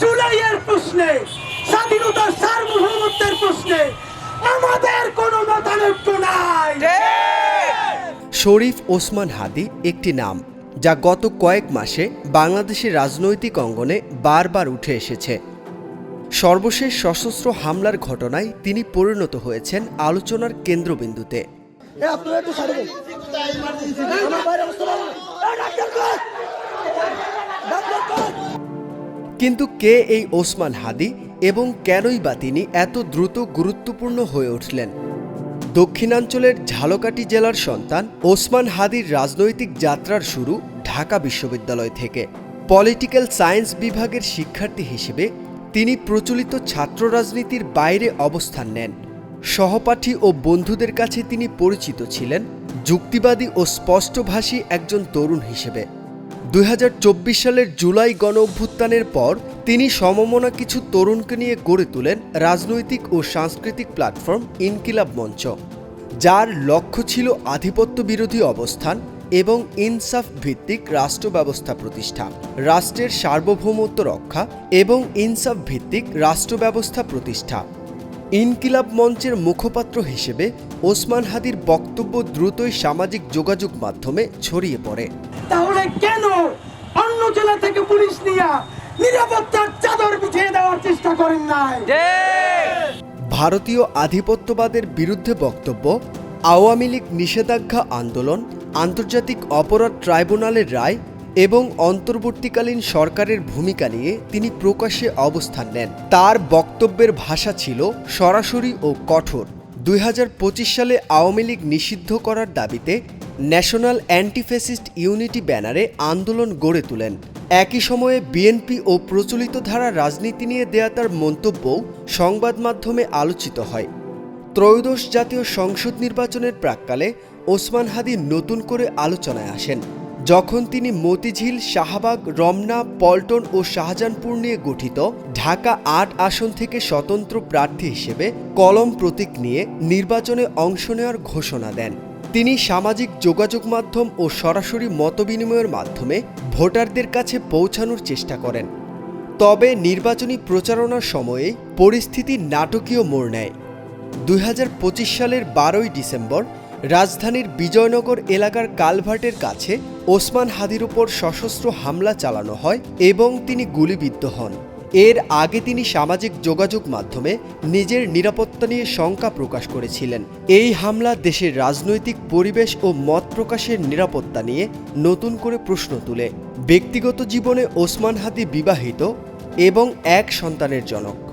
জুলাইয়ের প্রশ্নে স্বাধীনতার সার্বভৌমত্বের প্রশ্নে আমাদের কোনো মতানৈক্য নাই। শরীফ ওসমান হাদি একটি নাম যা গত কয়েক মাসে বাংলাদেশের রাজনৈতিক অঙ্গনে বারবার উঠে এসেছে। সর্বশেষ সশস্ত্র হামলার ঘটনায় তিনি পরিণত হয়েছেন আলোচনার কেন্দ্রবিন্দুতে। আপনারা একটু সাইডে কিন্তু কে এই ওসমান হাদি এবং কেনই বা তিনি এত দ্রুত গুরুত্বপূর্ণ হয়ে উঠলেন? দক্ষিণাঞ্চলের ঝালকাঠি জেলার সন্তান ওসমান হাদির রাজনৈতিক যাত্রার শুরু ঢাকা বিশ্ববিদ্যালয় থেকে। পলিটিক্যাল সায়েন্স বিভাগের শিক্ষার্থী হিসেবে তিনি প্রচলিত ছাত্র রাজনীতির বাইরে অবস্থান নেন। সহপাঠী ও বন্ধুদের কাছে তিনি পরিচিত ছিলেন, যুক্তিবাদী ও স্পষ্টভাষী একজন তরুণ হিসেবে। দুই হাজার চব্বিশ সালের জুলাই গণ অভ্যুত্থানের পর তিনি সমমনা কিছু তরুণকে নিয়ে গড়ে তোলেন রাজনৈতিক ও সাংস্কৃতিক প্ল্যাটফর্ম ইনকিলাব মঞ্চ, যার লক্ষ্য ছিল আধিপত্য বিরোধী অবস্থান এবং ইনসাফ ভিত্তিক রাষ্ট্র ব্যবস্থা প্রতিষ্ঠা, রাষ্ট্রের সার্বভৌমত্ব রক্ষা এবং ইনসাফ ভিত্তিক রাষ্ট্র ব্যবস্থা প্রতিষ্ঠা। ইনকিলাব মঞ্চের মুখপাত্র হিসেবে ওসমান হাদির বক্তব্য দ্রুতই সামাজিক যোগাযোগ মাধ্যমে ছড়িয়ে পড়ে। তাহলে কেন অন্য জেলা থেকে পুলিশ নিয়ে নিরাপত্তার চাদর বিছিয়ে দেওয়ার চেষ্টা করেন নাই? ভারতীয় আধিপত্যবাদের বিরুদ্ধে বক্তব্য আওয়ামী লীগ নিষেধাজ্ঞা আন্দোলন আন্তর্জাতিক অপরাধ ট্রাইব্যুনালের রায় এবং অন্তর্বর্তীকালীন সরকারের ভূমিকা নিয়ে তিনি প্রকাশ্যে অবস্থান নেন। তার বক্তব্যের ভাষা ছিল সরাসরি ও কঠোর। দুই হাজার পঁচিশ সালে আওয়ামী লীগ নিষিদ্ধ করার দাবিতে ন্যাশনাল অ্যান্টিফেসিস্ট ইউনিটি ব্যানারে আন্দোলন গড়ে তোলেন। একই সময়ে বিএনপি ও প্রচলিত ধারা রাজনীতি নিয়ে দেয়া তার মন্তব্যও সংবাদ মাধ্যমে আলোচিত হয়। ত্রয়োদশ জাতীয় সংসদ নির্বাচনের প্রাককালে ওসমান হাদি নতুন করে আলোচনায় আসেন। যখন তিনি মতিঝিল, শাহবাগ, রমনা, পল্টন ও শাহজাহানপুর নিয়ে গঠিত ঢাকা আট আসন থেকে স্বতন্ত্র প্রার্থী হিসেবে কলম প্রতীক নিয়ে নির্বাচনে অংশ নেওয়ার ঘোষণা দেন। তিনি সামাজিক যোগাযোগ মাধ্যম ও সরাসরি মতবিনিময়ের মাধ্যমে ভোটারদের কাছে পৌঁছানোর চেষ্টা করেন। তবে নির্বাচনী প্রচারণার সময়ে পরিস্থিতি নাটকীয় মোড় নেয়। দুই হাজার পঁচিশ সালের বারোই ডিসেম্বর রাজধানীর বিজয়নগর এলাকার কালভার্টের কাছে ওসমান হাদির উপর সশস্ত্র হামলা চালানো হয় এবং তিনি গুলিবিদ্ধ হন। এর আগে তিনি সামাজিক যোগাযোগ মাধ্যমে নিজের নিরাপত্তা নিয়ে শঙ্কা প্রকাশ করেছিলেন। এই হামলা দেশের রাজনৈতিক পরিবেশ ও মত প্রকাশের নিরাপত্তা নিয়ে নতুন করে প্রশ্ন তুলে। ব্যক্তিগত জীবনে ওসমান হাদি বিবাহিত এবং এক সন্তানের জনক।